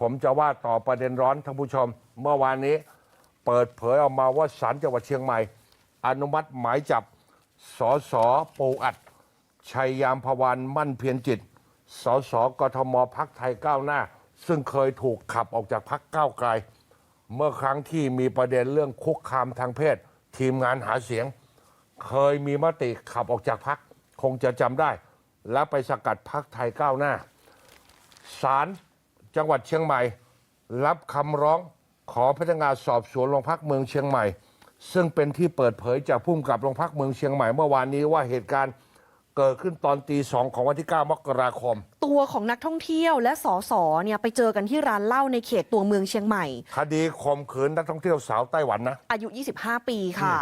ผมจะว่าต่อประเด็นร้อนท่านผู้ชม เมื่อวานนี้ เปิดเผยออกมาว่าศาลจังหวัดเชียงใหม่ อนุมัติหมายจับสสปูอัด ชัยยามพวันมั่นเพียรจิต สสกทมพักไทยก้าวหน้า ซึ่งเคยถูกขับออกจากพักก้าวไกล เมื่อครั้งที่มีประเด็นเรื่องคุกคามทางเพศ ทีมงานหาเสียง เคยมีมติขับออกจากพักคงจะจำได้ และไปสกัดพักไทยก้าวหน้าศาล จังหวัดเชียงใหม่ รับคำร้องขอพนักงานสอบสวนโรงพักเมืองเชียงใหม่ ซึ่งเป็นที่เปิดเผยจากผู้กำกับโรงพักเมืองเชียงใหม่เมื่อวานนี้ว่าเหตุการณ์เกิดขึ้นตอนตีสองของวันที่ 9 มกราคม ตัวของนักท่องเที่ยวและสอสอเนี่ยไปเจอกันที่ร้านเหล้าในเขตตัวเมืองเชียงใหม่ คดีข่มขืนนักท่องเที่ยวสาวไต้หวันนะ อายุ 25 ปีค่ะ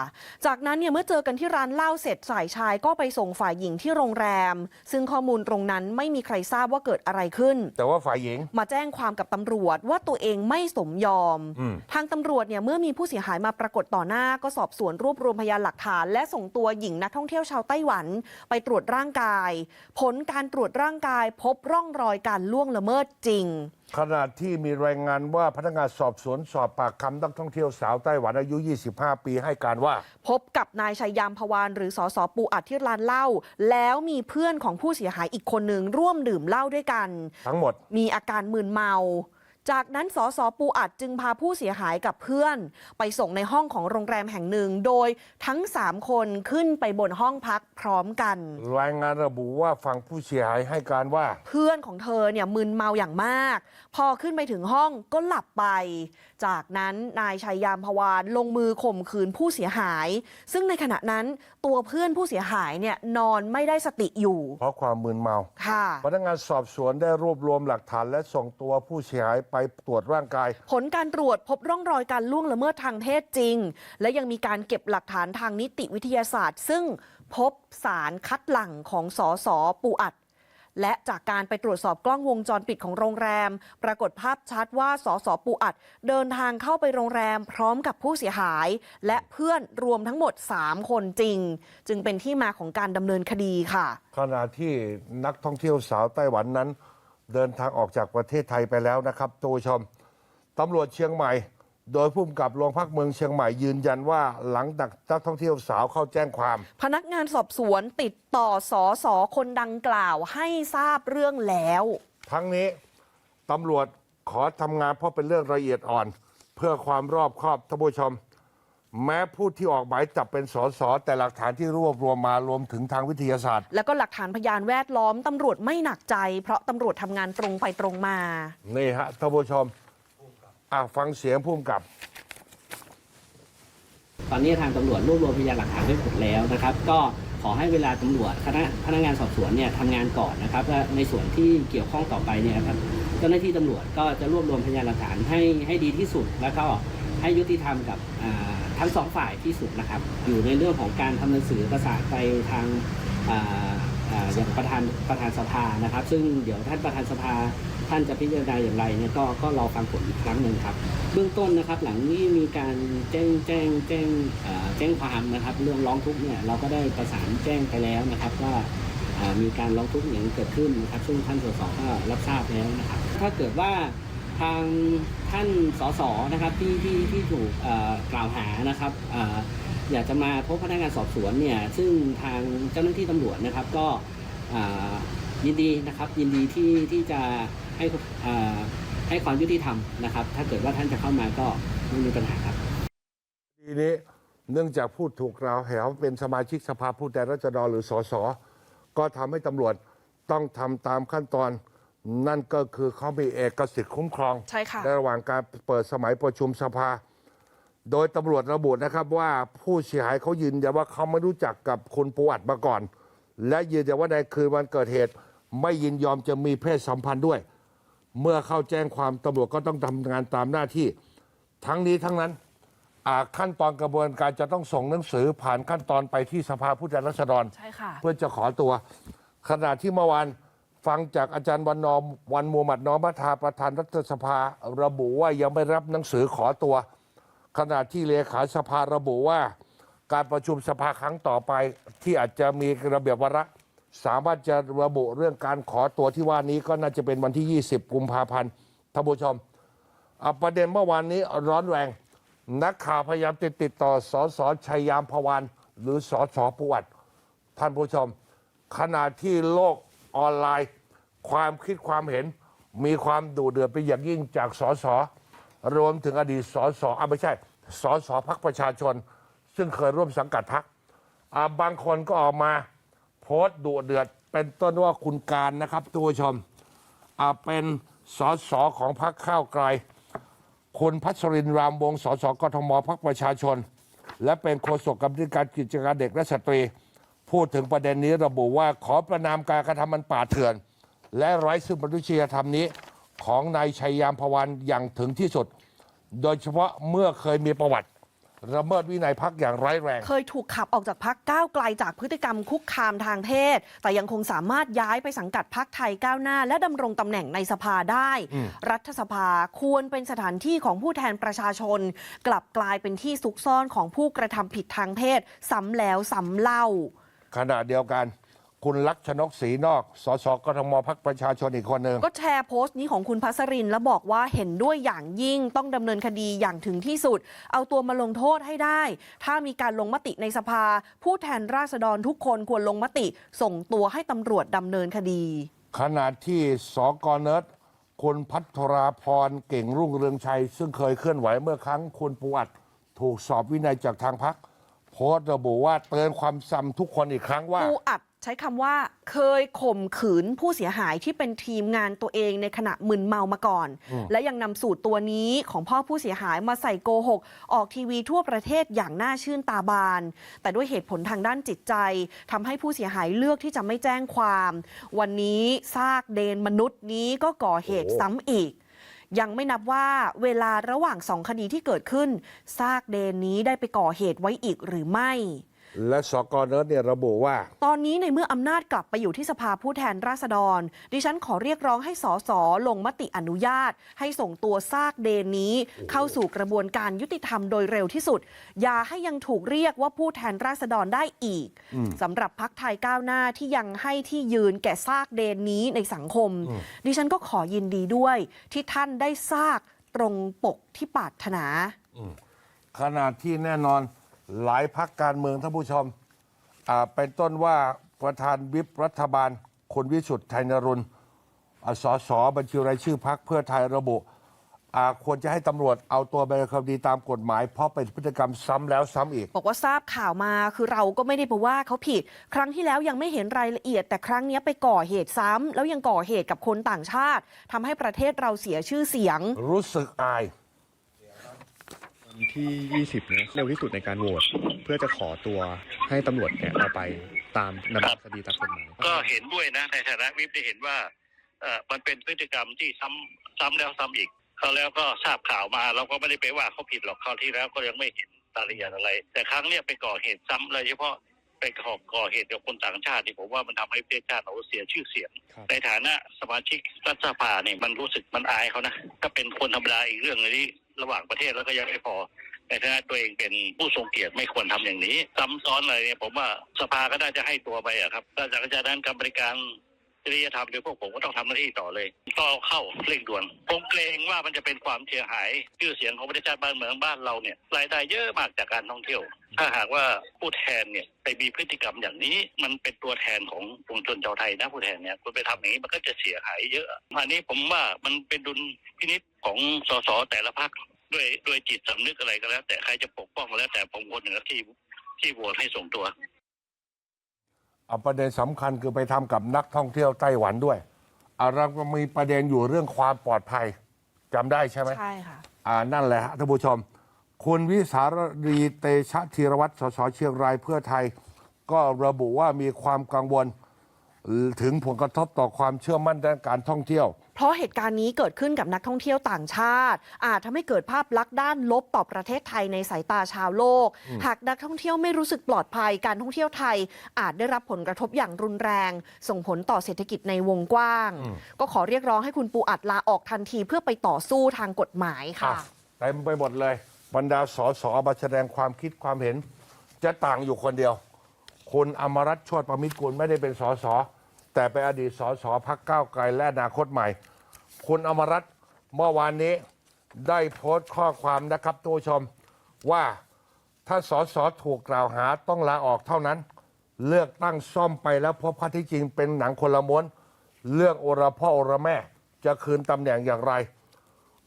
จากนั้นเนี่ยเมื่อเจอกันที่ร้านเหล้าเสร็จฝ่ายชายก็ไปส่งฝ่ายหญิงที่โรงแรม ซึ่งข้อมูลตรงนั้นไม่มีใครทราบว่าเกิดอะไรขึ้น แต่ว่าฝ่ายหญิง มาแจ้งความกับตำรวจว่าตัวเองไม่สมยอม อืม ทางตำรวจเนี่ยเมื่อมีผู้เสียหายมาปรากฏต่อหน้าก็สอบสวนรวบรวมพยานหลักฐาน และส่งตัวหญิงนักท่องเที่ยวชาวไต้หวัน ไปตรวจร่างกาย ผลการตรวจร่างกายพบร่องรอยการล่วงละเมิดจริง ขณะที่มีรายงานว่าพนักงานสอบสวนสอบปากคำนักท่องเที่ยวสาวไต้หวันอายุ 25 ปีให้การว่า พบกับนายชัยยามพวานหรือสอสอปูอัดที่ร้านเหล้าแล้วมีเพื่อนของผู้เสียหายอีกคนหนึ่งร่วมดื่มเหล้าด้วยกัน ทั้งหมดมีอาการมึนเมา จากนั้นสสปูอัดจึงพาผู้เสียหายกับเพื่อน ไปส่งในห้องของโรงแรมแห่งหนึ่ง โดยทั้ง 3 คนขึ้นไปบนห้องพักพร้อมกัน รายงานระบุว่าฝั่งผู้เสียหายให้การว่า เพื่อนของเธอเนี่ยมึนเมาอย่างมาก พอขึ้นไปถึงห้องก็หลับไป จากนั้นนายชัยยามพวานลงมือข่มขืนผู้เสียหาย ซึ่งในขณะนั้นตัวเพื่อนผู้เสียหายเนี่ยนอนไม่ได้สติอยู่ เพราะความมึนเมา ค่ะ พนักงานสอบสวนได้รวบรวมหลักฐานและส่งตัวผู้เสียหายไปตรวจร่างกาย ผลการตรวจพบร่องรอยการล่วงละเมิดทางเพศจริง และยังมีการเก็บหลักฐานทางนิติวิทยาศาสตร์ ซึ่งพบสารคัดหลั่งของสอสอปูอัด และจากการไปตรวจสอบกล้องวงจรปิดของโรงแรม ปรากฏภาพชัดว่าสสปูอัด เดินทางเข้าไปโรงแรมพร้อมกับผู้เสียหาย และเพื่อนรวมทั้งหมด 3 คนจริง จึงเป็นที่มาของการดำเนินคดีค่ะ ขณะที่นักท่องเที่ยวสาวไต้หวันนั้น เดินทางออกจากประเทศไทยไปแล้วนะครับตัวชมตำรวจเชียงใหม่ โดยผู้กำกับโรงพักเมืองเชียงใหม่ยืนยันว่าหลังจากนักท่องเที่ยวสาวเข้าแจ้งความ พนักงานสอบสวนติดต่อสอสอคนดังกล่าวให้ทราบเรื่องแล้ว ทั้งนี้ตำรวจขอทำงานเพราะเป็นเรื่องละเอียดอ่อน เพื่อความรอบคอบท่านผู้ชม แม้ผู้ที่ออกหมายจับเป็นสสแต่หลักฐานที่รวบรวมมารวมถึงทางวิทยาศาสตร์ แล้วก็หลักฐานพยานแวดล้อมตำรวจไม่หนักใจ เพราะตำรวจทำงานตรงไปตรงมา นี่ฮะท่านผู้ชม อะฟังเสียงผู้กำกับ ตอนนี้ทางตำรวจรวบรวมพยานหลักฐานไว้หมดแล้วนะครับ ก็ขอให้เวลาตำรวจคณะพนักงานสอบสวนเนี่ยทำงานก่อนนะครับและในส่วนที่เกี่ยวข้องต่อไปเนี่ยครับเจ้าหน้าที่ตำรวจก็จะรวบรวมพยานหลักฐานให้ให้ดีที่สุด แล้วก็ให้ยุติธรรมกับอ่าทั้งสองฝ่ายที่สุดนะครับ อยู่ในเรื่องของการทำหนังสือประสานไปทางอ่าอ่าอย่างประธานประธานสภานะครับ ซึ่งเดี๋ยวท่านประธานสภา ท่านจะพิจารณาอย่างไรเนี่ยก็ก็รอฟังผลอีกครั้งหนึ่งครับ เบื้องต้นนะครับ หลังนี้มีการแจ้งแจ้งแจ้งแจ้งความนะครับ เรื่องร้องทุกข์เนี่ยเราก็ได้ประสานแจ้งไปแล้วนะครับ ว่ามีการร้องทุกข์อย่างเกิดขึ้นนะครับ ซึ่งท่านสสก็รับทราบแล้วนะครับ ถ้าเกิดว่าทางท่านสสนะครับที่ที่ที่ถูกกล่าวหานะครับออยากจะมาพบพนักงานสอบสวนเนี่ยซึ่งทางเจ้าหน้าที่ตำรวจนะครับก็ ยินดีนะครับยินดีที่ที่จะให้เอ่อให้ความยุติธรรมนะครับ ถ้าเกิดว่าท่านจะเข้ามาก็ไม่มีปัญหาครับทีนี้เนื่องจากผู้ถูกกล่าวหาเป็นสมาชิกสภาผู้แทนราษฎรหรือสสก็ทำให้ตำรวจต้องทำตามขั้นตอน นั่นก็คือเขามีเอกสิทธิ์คุ้มครองใช่ค่ะในระหว่างการเปิดสมัยประชุมสภา โดยตำรวจระบุนะครับว่าผู้เสียหายเขายืนยันว่าเขาไม่รู้จักกับคุณปูอัดมาก่อน และยืนยันว่าในคืนวันเกิดเหตุ ไม่ยินยอมจะมีเพศสัมพันธ์ด้วย เมื่อเข้าแจ้งความตำรวจก็ต้องทำงานตามหน้าที่ ทั้งนี้ทั้งนั้นอ่าขั้นตอนกระบวนการจะต้องส่งหนังสือผ่านขั้นตอนไปที่สภาผู้แทนราษฎร ใช่ค่ะ เพื่อจะขอตัว ขณะที่เมื่อวานฟังจากอาจารย์วันนอมวันมูฮัมหมัดน้อมพัทาประธานรัฐสภาระบุว่ายังไม่รับหนังสือขอตัว ขณะที่เลขาสภาระบุว่า การประชุมสภาครั้งต่อไปที่อาจจะมีระเบียบวาระ สามารถจะระบุเรื่องการขอตัวที่ว่านี้ก็น่าจะเป็นวันที่ 20 กุมภาพันธ์ท่านผู้ชมอประเด็นเมื่อวานนี้ร้อนแรง นักข่าวพยายามติดติดต่อสอสอชัยยามพวานหรือสอสอปวัติท่านผู้ชม ขณะที่โลกออนไลน์ ความคิดความเห็น มีความดุเดือดเป็นอย่างยิ่งจากสสรวมถึงอดีตสสอะไม่ใช่สสพักประชาชน ซึ่งเคยร่วมสังกัดพักบางคนก็ออกมา พสต์ดุเดือด เป็นต้นว่าคุณการนะครับทุกผู้ชมเป็นสสของพักข้าวไกล คุณพัชรินรามวงศ์สสกทมพักประชาชน และเป็นโฆษกกรรมการกิจการเด็กและสตรี พูดถึงประเด็นนี้ระบุว่าขอประนามการกระทำมันป่าเถื่อน และไร้ซึ่งมนุษยธรรมนี้ของนายชัยยามพวันอย่างถึงที่สุด โดยเฉพาะเมื่อเคยมีประวัติ ระเมิดวินัยพักอย่างร้ายแรง เคยถูกขับออกจากพักก้าวไกลจากพฤติกรรมคุกคามทางเพศ แต่ยังคงสามารถย้ายไปสังกัดพักไทยก้าวหน้า และดำรงตำแหน่งในสภาได้รัฐสภาควรเป็นสถานที่ของผู้แทนประชาชน กลับกลายเป็นที่ซุกซ่อนของผู้กระทำผิดทางเพศซ้ำแล้วซ้ำเล่า ขณะเดียวกัน คุณลักษณกศรีนอก สสกทมพักประชาชนอีกคนหนึ่งก็แชร์โพสต์นี้ของคุณพัสรินแล้วบอกว่าเห็นด้วยอย่างยิ่งต้องดำเนินคดีอย่างถึงที่สุด เอาตัวมาลงโทษให้ได้ ถ้ามีการลงมติในสภา ผู้แทนราษฎรทุกคนควรลงมติ ส่งตัวให้ตำรวจดำเนินคดี ขณะที่สกเนิร์ดคุณพัทราพรเก่งรุ่งเรืองชัย ซึ่งเคยเคลื่อนไหวเมื่อครั้งคุณปวัดถูกสอบวินัยจากทางพักโพสต์ระบุว่าเตือนความซ้ำทุกคนอีกครั้งว่าปูอัดใช้คำว่าเคยข่มขืนผู้เสียหายที่เป็นทีมงานตัวเองในขณะมึนเมามาก่อน และยังนำสูตรตัวนี้ของพ่อผู้เสียหายมาใส่โกหก ออกทีวีทั่วประเทศอย่างน่าชื่นตาบาน แต่ด้วยเหตุผลทางด้านจิตใจทำให้ผู้เสียหายเลือกที่จะไม่แจ้งความ วันนี้ซากเดนมนุษย์นี้ก็ก่อเหตุโอ้ซ้ำอีกยังไม่นับว่าเวลาระหว่างสองคดีที่เกิดขึ้น ซากเดนนี้ได้ไปก่อเหตุไว้อีกหรือไม่ และสกเนิร์ดเนี่ยระบุว่า ตอนนี้ในเมื่ออำนาจกลับไปอยู่ที่สภาผู้แทนราษฎร ดิฉันขอเรียกร้องให้สสลงมติอนุญาต ให้ส่งตัวซากเดนนี้ เข้าสู่กระบวนการยุติธรรมโดยเร็วที่สุด อย่าให้ยังถูกเรียกว่าผู้แทนราษฎรได้อีกสำหรับพักไทยก้าวหน้าที่ยังให้ที่ยืนแก่ซากเดนนี้ในสังคม ดิฉันก็ขอยินดีด้วย ที่ท่านได้ซากตรงปกที่ปรารถนาขณะที่แน่นอน หลายพักการเมืองท่านผู้ชมอ่าเป็นต้นว่าประธานวิปรัฐบาลคุณวิสุทธิ์ไทยนรุณอ่าสสบัญชีรายชื่อพักเพื่อไทยระบุอ่าควรจะให้ตำรวจเอาตัวไปดำเนินคดีตามกฎหมาย เพราะเป็นพฤติกรรมซ้ำแล้วซ้ำอีก บอกว่าทราบข่าวมาคือเราก็ไม่ได้ไปว่าเขาผิด ครั้งที่แล้วยังไม่เห็นรายละเอียด แต่ครั้งนี้ไปก่อเหตุซ้ำแล้วยังก่อเหตุกับคนต่างชาติทำให้ประเทศเราเสียชื่อเสียง รู้สึกอายวัน ที่ 20เนี่ยเร็วที่สุดในการโหวตเพื่อจะขอตัวให้ตำรวจเนี่ยเอาไปตามดำเนินคดีตามกฎหมายก็เห็นด้วยนะในฐานะวิปได้เห็นว่าเออมันเป็นพฤติกรรมที่ซ้ำซ้ำแล้วซ้ำอีกเขาวแล้วก็ทราบข่าวมาเราก็ไม่ได้ไปว่าเขาผิดหรอกคราวที่แล้วก็ยังไม่เห็นรายละเอียดอะไร แต่ครั้งเนี้ยไปก่อเหตุซ้ำเลยเฉพาะไปก่อก่อเหตุกับคนต่างชาตินี่ผมว่ามันทำให้ประเทศชาติเราเสียชื่อเสียงครับในฐานะสมาชิกรัฐสภาเนี่ยมันรู้สึกมันอายเขานะถ้าเป็นคนธรรมดาอีกเรื่องหนึงที่ ระหว่างประเทศแล้วก็ยังไม่พอในฐานะตัวเองเป็นผู้ทรงเกียรติไม่ควรทำอย่างนี้ ซ้ำซ้อนอะไรเนี่ยผมว่าสภาก็น่าจะให้ตัวไปอะครับถ้าจากนั้นกรรมการจริยธรรมโดยพวกผมก็ต้องทำหน้าที่ต่อเลยก็เข้าเร่งด่วนผมเกรงว่ามันจะเป็นความเสียหายชื่อเสียงของประเทศชาติบ้านเมืองบ้านเราเนี่ยรายได้เยอะมากจากการท่องเที่ยว ถ้าหากว่าผู้แทนเนี่ยไปมีพฤติกรรมอย่างนี้ มันเป็นตัวแทนของปวงชนชาวไทยนะผู้แทนเนี่ยคุณไปทำอย่างนี้มันก็จะเสียหายเยอะอันนี้ผมว่ามันเป็นดุลพินิจของสสแต่ละพรรค ด้วยด้วยจิตสำนึกอะไรก็แล้ว แต่ใครจะปกป้องก็แล้ว แต่ผมคนหนึ่งที่ที่โหวตให้ส่งตัว เอาประเด็นสำคัญคือไปทำกับนักท่องเที่ยวไต้หวันด้วยอ่าเราก็มีประเด็นอยู่เรื่องความปลอดภัยจำได้ใช่ไหม ใช่ค่ะ อ่านั่นแหละฮะท่านผู้ชม คุณวิสารดีเตชะธีรวัตรสสเชียงรายเพื่อไทย ก็ระบุว่ามีความกังวล ถึงผลกระทบต่อความเชื่อมั่นด้านการท่องเที่ยว เพราะเหตุการณ์นี้เกิดขึ้นกับนักท่องเที่ยวต่างชาติ อาจทำให้เกิดภาพลักษณ์ด้านลบต่อประเทศไทยในสายตาชาวโลก หากนักท่องเที่ยวไม่รู้สึกปลอดภัยการท่องเที่ยวไทย อาจได้รับผลกระทบอย่างรุนแรง ส่งผลต่อเศรษฐกิจในวงกว้าง ก็ขอเรียกร้องให้คุณปูอัดลาออกทันทีเพื่อไปต่อสู้ทางกฎหมายค่ะอะเต็มไปหมดเลยบรรดาสสมาแสดงความคิดความเห็น จะต่างอยู่คนเดียว คุณอมรัตน์โชติประมิตรกุลไม่ได้เป็นสส แต่เป็นอดีตสสพักก้าวไกลและอนาคตใหม่ คุณอมรัตน์เมื่อวานนี้ได้โพสต์ข้อความนะครับทุกผู้ชมว่าถ้าสสถูกกล่าวหาต้องลาออกเท่านั้น เลือกตั้งซ่อมไปแล้วพบข้อที่จริงเป็นหนังคนละม้วนเรื่องโอระพ่อโอระแม่ จะคืนตำแหน่งอย่างไร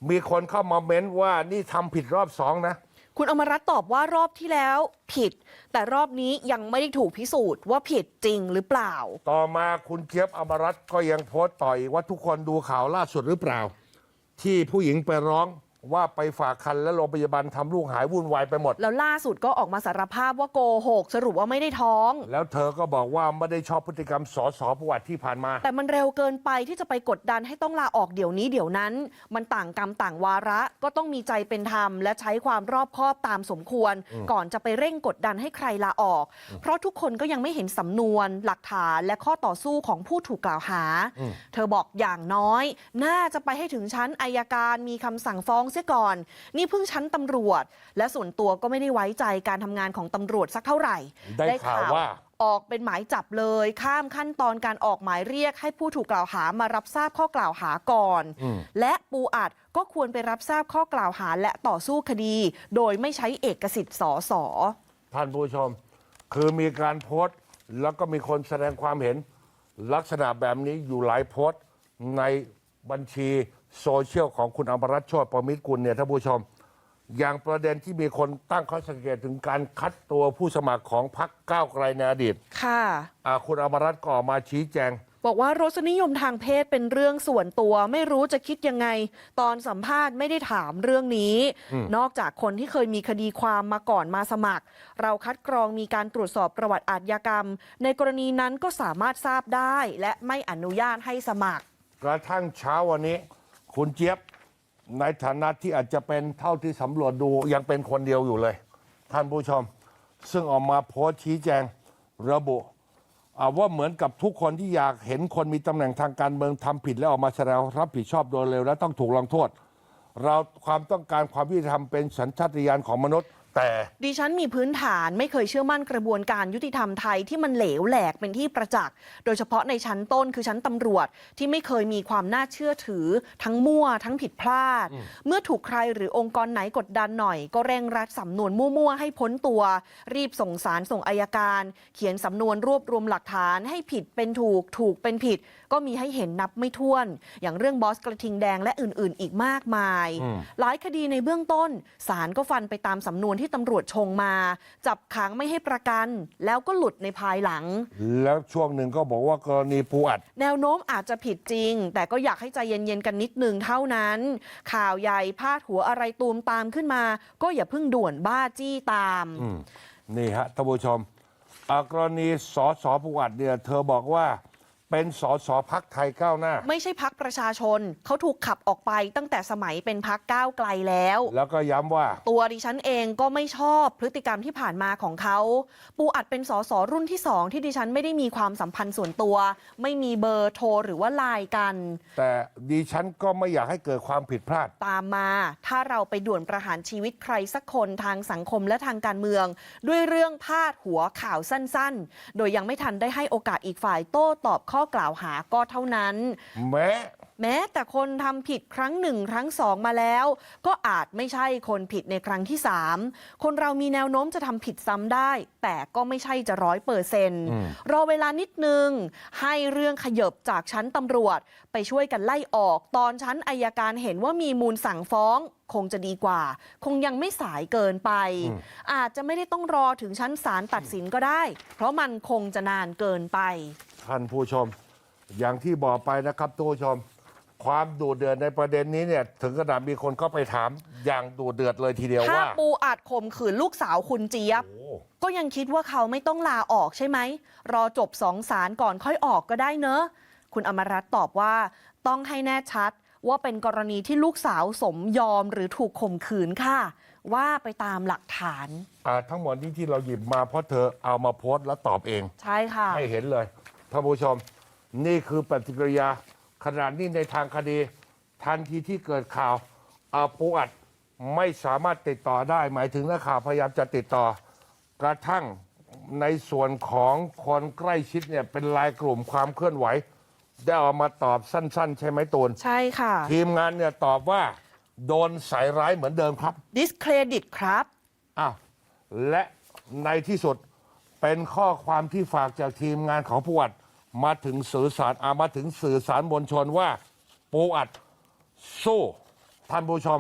มีคนเข้ามาเม้นว่านี่ทำผิดรอบสองนะ คุณอมรรัตตอบว่ารอบที่แล้วผิด แต่รอบนี้ยังไม่ได้ถูกพิสูจน์ว่าผิดจริงหรือเปล่า ต่อมาคุณเจี๊ยบอมรัตน์ก็ยังโพสต์ต่ออีกว่าทุกคนดูข่าวล่าสุดหรือเปล่า ที่ผู้หญิงไปร้อง ว่าไปฝากคันและโรงพยาบาลทำลูกหายวุ่นวายไปหมด แล้วล่าสุดก็ออกมาสารภาพว่าโกหกสรุปว่าไม่ได้ท้อง แล้วเธอก็บอกว่าไม่ได้ชอบพฤติกรรมสอสอประวัติที่ผ่านมา แต่มันเร็วเกินไปที่จะไปกดดันให้ต้องลาออกเดี๋ยวนี้เดี๋ยวนั้น มันต่างกรรมต่างวาระก็ต้องมีใจเป็นธรรม และใช้ความรอบคอบตามสมควร ก่อนจะไปเร่งกดดันให้ใครลาออก เพราะทุกคนก็ยังไม่เห็นสำนวน หลักฐานและข้อต่อสู้ของผู้ถูกกล่าวหา เธอบอกอย่างน้อย น่าจะไปให้ถึงชั้นอายการมีคำสั่งฟ้องเสียก่อน นี่เพิ่งชั้นตำรวจ และส่วนตัวก็ไม่ได้ไว้ใจการทำงานของตำรวจสักเท่าไหร่ ได้ข่าวว่าออกเป็นหมายจับเลย ข้ามขั้นตอนการออกหมายเรียกให้ผู้ถูกกล่าวหามารับทราบข้อกล่าวหาก่อนอืมและปูอัดก็ควรไปรับทราบข้อกล่าวหาและต่อสู้คดี โดยไม่ใช้เอกสิทธิ์สอสอท่านผู้ชม คือมีการโพสต์ แล้วก็มีคนแสดงความเห็น ลักษณะแบบนี้อยู่หลายโพสต์ในบัญชี โซเชียลของคุณอมรัตน์โชติประมิตรกุลเนี่ยท่านผู้ชม อย่างประเด็นที่มีคนตั้งข้อสังเกตถึงการคัดตัวผู้สมัครของพรรคก้าวไกลในอดีตค่ะ อ่าคุณอมรัตน์ก็ออกมาชี้แจง บอกว่ารสนิยมทางเพศเป็นเรื่องส่วนตัว ไม่รู้จะคิดยังไง ตอนสัมภาษณ์ไม่ได้ถามเรื่องนี้ นอกจากคนที่เคยมีคดีความมาก่อนมาสมัคร เราคัดกรองมีการตรวจสอบประวัติอาชญากรรม ในกรณีนั้นก็สามารถทราบได้ และไม่อนุญาตให้สมัคร กระทั่งเช้าวันนี้ คุณเจี๊ยบในฐานะที่อาจจะเป็นเท่าที่สำรวจดูยังเป็นคนเดียวอยู่เลย ท่านผู้ชม ซึ่งออกมาโพสต์ชี้แจงระบุว่าเหมือนกับทุกคนที่อยากเห็นคนมีตำแหน่งทางการเมืองทำผิดแล้วออกมาแสดงรับผิดชอบโดยเร็วและต้องถูกลงโทษ เราความต้องการความยุติธรรมเป็นสัญชาตญาณของมนุษย์ แต่ดิฉันมีพื้นฐานไม่เคยเชื่อมั่นกระบวนการยุติธรรมไทยที่มันเหลวแหลกเป็นที่ประจักษ์ โดยเฉพาะในชั้นต้นคือชั้นตำรวจที่ไม่เคยมีความน่าเชื่อถือ ทั้งมั่วทั้งผิดพลาด เมื่อถูกใครหรือองค์กรไหนกดดันหน่อย ก็เร่งรัดสำนวนมั่วๆให้พ้นตัว รีบส่งสารส่งอายการ เขียนสำนวนรวบรวมหลักฐานให้ผิดเป็นถูกถูกเป็นผิด ก็มีให้เห็นนับไม่ถ้วน อย่างเรื่องบอสกระทิงแดงและอื่น ๆ อีกมากมายอืมหลายคดีในเบื้องต้นศาลก็ฟันไปตามสำนวนที่ตำรวจชงมา จับขังไม่ให้ประกัน แล้วก็หลุดในภายหลัง แล้วช่วงหนึ่งก็บอกว่ากรณีปูอัด แนวโน้มอาจจะผิดจริง แต่ก็อยากให้ใจเย็น ๆ กันนิดนึงเท่านั้น ข่าวใหญ่พาดหัวอะไรตูมตามขึ้นมา ก็อย่าเพิ่งด่วนบ้าจี้ตามอืมนี่ฮะท่านผู้ชมอ่ากรณีสอสอปูอัดเนี่ยเธอบอกว่า เป็นสอสอพักไทยก้าวหน้า ไม่ใช่พักประชาชน เขาถูกขับออกไปตั้งแต่สมัยเป็นพักก้าวไกลแล้ว แล้วก็ย้ำว่า ตัวดิฉันเองก็ไม่ชอบพฤติกรรมที่ผ่านมาของเขา ปูอัดเป็นสสรุ่นที่สองที่ดิฉันไม่ได้มีความสัมพันธ์ส่วนตัว ไม่มีเบอร์โทรหรือว่าไลน์กัน แต่ดิฉันก็ไม่อยากให้เกิดความผิดพลาด ตามมา ถ้าเราไปด่วนประหารชีวิตใครสักคนทางสังคมและทางการเมือง ด้วยเรื่องพาดหัวข่าวสั้นๆ โดยยังไม่ทันได้ให้โอกาสอีกฝ่ายโต้ตอบข้อกล่าวหาก็เท่านั้น แม้แม้แต่คนทำผิดครั้งหนึ่งครั้งสองมาแล้ว ก็อาจไม่ใช่คนผิดในครั้งที่สามคนเรามีแนวโน้มจะทำผิดซ้ำได้ แต่ก็ไม่ใช่จะร้อยเปอร์เซนต์รอเวลานิดนึง ให้เรื่องขยบจากชั้นตำรวจ ไปช่วยกันไล่ออก ตอนชั้นอายการเห็นว่ามีมูลสั่งฟ้องคงจะดีกว่า คงยังไม่สายเกินไป อาจจะไม่ได้ต้องรอถึงชั้นศาลตัดสินก็ได้ เพราะมันคงจะนานเกินไป ท่านผู้ชม อย่างที่บอกไปนะครับท่านผู้ชม ความดูเดือดในประเด็นนี้เนี่ย ถึงขนาดมีคนเข้าไปถามอย่างดูเดือดเลยทีเดียวถ้าว่า ปูอัดข่มขืนลูกสาวคุณเจี๊ยบ โอ้ ก็ยังคิดว่าเขาไม่ต้องลาออกใช่ไหม รอจบสองสารก่อนค่อยออกก็ได้เนอะ คุณอมรัตน์ตอบว่าต้องให้แน่ชัดว่าเป็นกรณีที่ลูกสาวสมยอมหรือถูกข่มขืนค่ะ ว่าไปตามหลักฐาน อ่าทั้งหมดนี้ที่เราหยิบมาเพราะเธอเอามาโพสต์แล้วตอบเอง ใช่ค่ะ ให้เห็นเลย ท่านผู้ชม นี่คือปฏิกิริยาขนาดนี้ในทางคดี ทันทีที่เกิดข่าวอาปูอัดไม่สามารถติดต่อได้ หมายถึงนักข่าวพยายามจะติดต่อ กระทั่งในส่วนของคนใกล้ชิดเนี่ยเป็นลายกลุ่มความเคลื่อนไหว ได้ออกมาตอบสั้น ๆ ใช่ไหมตูนใช่ค่ะ ทีมงานเนี่ยตอบว่า โดนใส่ร้ายเหมือนเดิมครับ discredit ครับ อ้าวและในที่สุดเป็นข้อความที่ฝากจากทีมงานของผู้อัด มาถึงสื่อสารอามาถึงสื่อสารมวลชนว่า ปูอัดสู้ท่านผู้ชม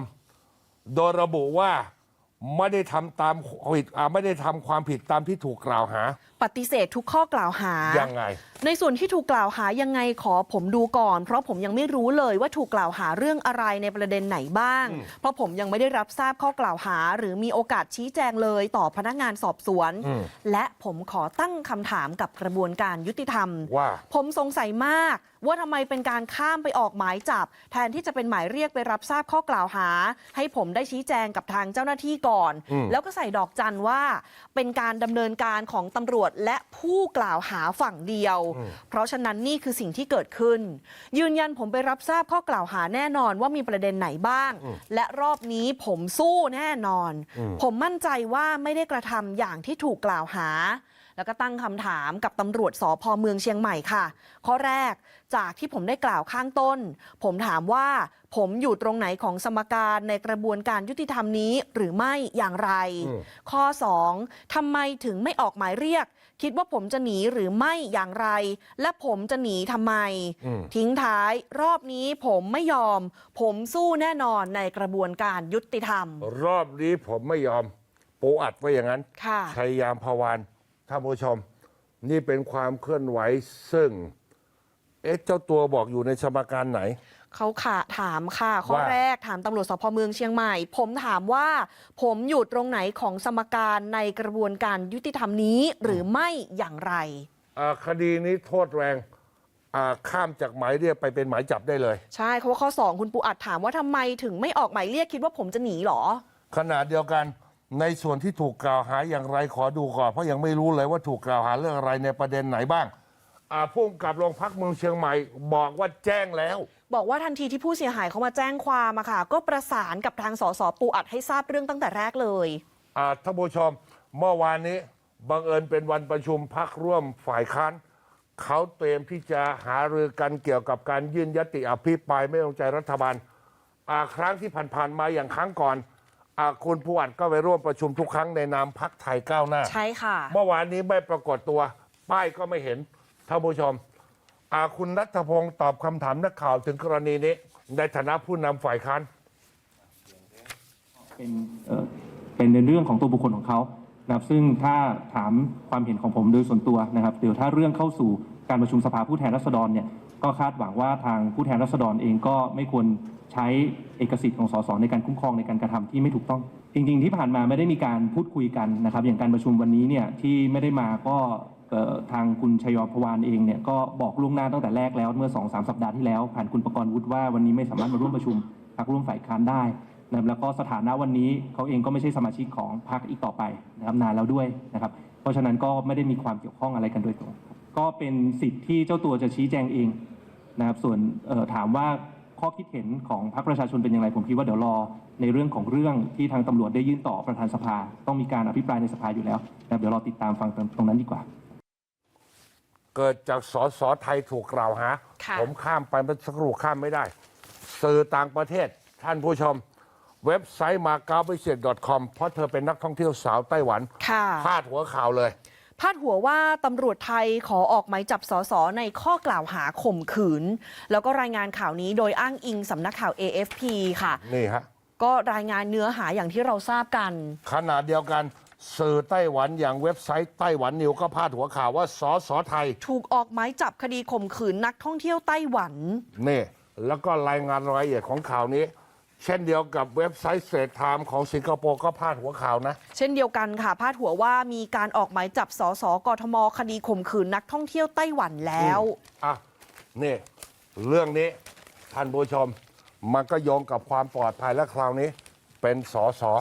โดยระบุว่าไม่ได้ทำตามผิดอ่าไม่ได้ทำความผิดตามที่ถูกกล่าวหา ปฏิเสธทุกข้อกล่าวหา ยังไง ในส่วนที่ถูกกล่าวหายังไงขอผมดูก่อน เพราะผมยังไม่รู้เลยว่าถูกกล่าวหาเรื่องอะไรในประเด็นไหนบ้าง เพราะผมยังไม่ได้รับทราบข้อกล่าวหา หรือมีโอกาสชี้แจงเลยต่อพนักงานสอบสวน อืม และผมขอตั้งคำถามกับกระบวนการยุติธรรม ว่า ผมสงสัยมากว่าทำไมเป็นการข้ามไปออกหมายจับ แทนที่จะเป็นหมายเรียกไปรับทราบข้อกล่าวหา ให้ผมได้ชี้แจงกับทางเจ้าหน้าที่ก่อน อืม แล้วก็ใส่ดอกจันว่า เป็นการดำเนินการของตำรวจและผู้กล่าวหาฝั่งเดียว เพราะฉะนั้นนี่คือสิ่งที่เกิดขึ้น ยืนยันผมไปรับทราบข้อกล่าวหาแน่นอนว่ามีประเด็นไหนบ้าง และรอบนี้ผมสู้แน่นอน ผมมั่นใจว่าไม่ได้กระทำอย่างที่ถูกกล่าวหาแล้วก็ตั้งคำถามกับตำรวจสพเมืองเชียงใหม่ค่ะ ข้อแรกจากที่ผมได้กล่าวข้างต้น ผมถามว่าผมอยู่ตรงไหนของสมการในกระบวนการยุติธรรมนี้หรือไม่อย่างไรอืมข้อ 2ทำไมถึงไม่ออกหมายเรียก คิดว่าผมจะหนีหรือไม่อย่างไร และผมจะหนีทำไมอืมทิ้งท้ายรอบนี้ผมไม่ยอม ผมสู้แน่นอนในกระบวนการยุติธรรม รอบนี้ผมไม่ยอม ปูอัดไว้อย่างนั้นค่ะชัยยามพวานท่านผู้ชม นี่เป็นความเคลื่อนไหวซึ่ง เอ๊ะเจ้าตัวบอกอยู่ในสมการไหน เขาค่ะถามค่ะ ข้อว่า แรกถามตำรวจสพเมืองเชียงใหม่ ผมถามว่า ผมอยู่ตรงไหนของสมการในกระบวนการยุติธรรมนี้หรือไม่อย่างไร อ่าคดีนี้โทษแรงอ่าข้ามจากหมายเรียกไปเป็นหมายจับได้เลย ใช่เพราะว่าข้อ 2 คุณปูอัดถามว่าทำไมถึงไม่ออกหมายเรียกคิดว่าผมจะหนีเหรอ ขณะเดียวกันในส่วนที่ถูกกล่าวหาอย่างไรขอดูก่อนเพราะยังไม่รู้เลยว่าถูกกล่าวหาเรื่องอะไรในประเด็นไหนบ้าง อ่าผู้กำกับโรงพักเมืองเชียงใหม่ บอกว่าแจ้งแล้ว บอกว่าทันทีที่ผู้เสียหายเขามาแจ้งความอะค่ะ ก็ประสานกับทางสสปูอัดให้ทราบเรื่องตั้งแต่แรกเลย อ่าท่านผู้ชมเมื่อวานนี้บังเอิญเป็นวันประชุมพักร่วมฝ่ายค้านเขาเตรียมที่จะหารือกันเกี่ยวกับการยื่นยติอภิปรายไม่ไว้วางใจรัฐบาลอ่าครั้งที่ผ่านๆมาอย่างครั้งก่อนอาคุณผู้อัดก็ไปร่วมประชุมทุกครั้งในนามพักไทยก้าวหน้า ใช่ค่ะ เมื่อวานนี้ไม่ปรากฏตัว ป้ายก็ไม่เห็น ท่านผู้ชมอาคุณนัทพงศ์ตอบคำถามนักข่าวถึงกรณีนี้ ในฐานะผู้นำฝ่ายค้าน เป็นเอ่อเป็นในเรื่องของตัวบุคคลของเขานะครับซึ่งถ้าถามความเห็นของผมโดยส่วนตัวนะครับเดี๋ยวถ้าเรื่องเข้าสู่การประชุมสภาผู้แทนราษฎรเนี่ยก็คาดหวังว่าทางผู้แทนราษฎรเองก็ไม่ควรใช้เอกสิทธิ์ของสสในการคุ้มครองในการกระทำที่ไม่ถูกต้อง จริง ๆ ที่ผ่านมาไม่ได้มีการพูดคุยกันนะครับ อย่างการประชุมวันนี้เนี่ยที่ไม่ได้มาก็ ทางคุณชัยยพวานเองเนี่ยก็บอกล่วงหน้าตั้งแต่แรกแล้วเมื่อสองสามสัปดาห์ที่แล้ว ผ่านคุณประกรณ์วุฒิว่าวันนี้ไม่สามารถมาร่วมประชุมพรรคร่วมฝ่ายค้านได้นะครับแล้วก็สถานะวันนี้เขาเองก็ไม่ใช่สมาชิกของพรรคอีกต่อไปนะครับนานแล้วด้วยนะครับ เพราะฉะนั้นก็ไม่ได้มีความเกี่ยวข้องอะไรกันโดยตรง ก็เป็นสิทธิ์ที่เจ้าตัวจะชี้แจงเองนะครับส่วนถามว่าข้อคิดเห็นของพรรคประชาชนเป็นอย่างไรผมคิดว่าเดี๋ยวรอในเรื่องของเรื่องที่ทางตำรวจได้ยื่นต่อประธานสภา ต้องมีการอภิปรายในสภาอยู่แล้วนะครับเดี๋ยวรอติดตามฟังตรงนั้นดีกว่า เกิดจากสสไทยถูกกล่าวหา ค่ะ ผมข้ามไปเมื่อสักครู่ข้ามไม่ได้ สื่อต่างประเทศท่านผู้ชม เว็บไซต์มาเก๊าไปเสีย .com เพราะเธอเป็นนักท่องเที่ยวสาวไต้หวันค่ะ พาดหัวข่าวเลย พาดหัวว่าตำรวจไทยขอออกหมายจับสสในข้อกล่าวหาข่มขืน แล้วก็รายงานข่าวนี้โดยอ้างอิงสำนักข่าว AFP ค่ะ นี่ฮะ ก็รายงานเนื้อหาอย่างที่เราทราบกัน ขณะเดียวกัน สื่อไต้หวันอย่างเว็บไซต์ไต้หวันนิวก็พาดหัวข่าวว่าสสไทย ถูกออกหมายจับคดีข่มขืนนักท่องเที่ยวไต้หวัน นี่แล้วก็รายงานรายละเอียดของข่าวนี้ เช่นเดียวกับเว็บไซต์เศรษฐามของสิงคโปร์ก็พาดหัวข่าวนะ เช่นเดียวกันค่ะพาดหัวว่ามีการออกหมายจับสสกทมคดีข่มขืนนักท่องเที่ยวไต้หวันแล้ว อะ นี่ เรื่องนี้ท่านผู้ชม มันก็โยงกับความปลอดภัยและคราวนี้ เป็นสอสอ